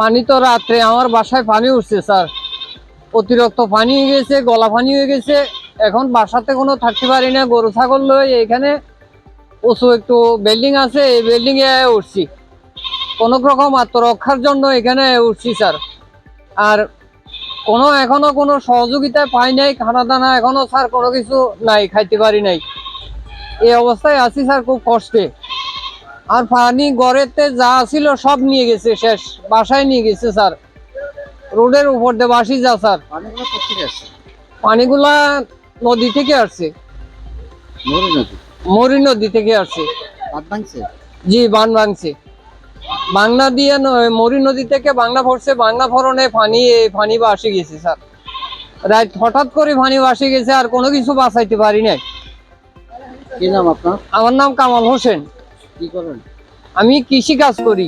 পানি তো রাত্রে, আমার বাসায় পানি উঠছে, স্যার। অতিরিক্ত পানি হয়ে গেছে, গলা পানি হয়ে গেছে। এখন বাসাতে কোনো থাকতে পারি না, গরু, ছাগল লই। এখানে উঁচু একটু বিল্ডিং আছে, এই বিল্ডিং এ উঠছি। কোনো রকম আত্মরক্ষার জন্য এখানে উঠছি, স্যার। আর কোনো এখনও কোনো সহযোগিতা পাই নাই খানা দানা এখনও স্যার কোনো কিছু নাই খাইতে পারি নাই। এই অবস্থায় আছি স্যার খুব কষ্টে। আর পানি গড়েতে যা ছিল সব নিয়ে গেছে শেষ বাসায় নিয়ে গেছে স্যার। রোডের উপর দিয়ে বাসি যা স্যার। পানিগুলো নদী থেকে আসছে। মরি নদী? থেকে আসছে। জি বান ভাঙছে। বাংলা দিয়ে মরি নদী থেকে বাংলা পড়ছে বাংলা ফরনে ফানি ফানি বাসে গেছে স্যার। রাইট হঠাৎ করে ফানি বাসে গেছে আর কোনো কিছু বাঁচাইতে পারি নাই। কি নাম আপনার? আমার নাম কামাল হোসেন। কি করেন? আমি কৃষি কাজ করি।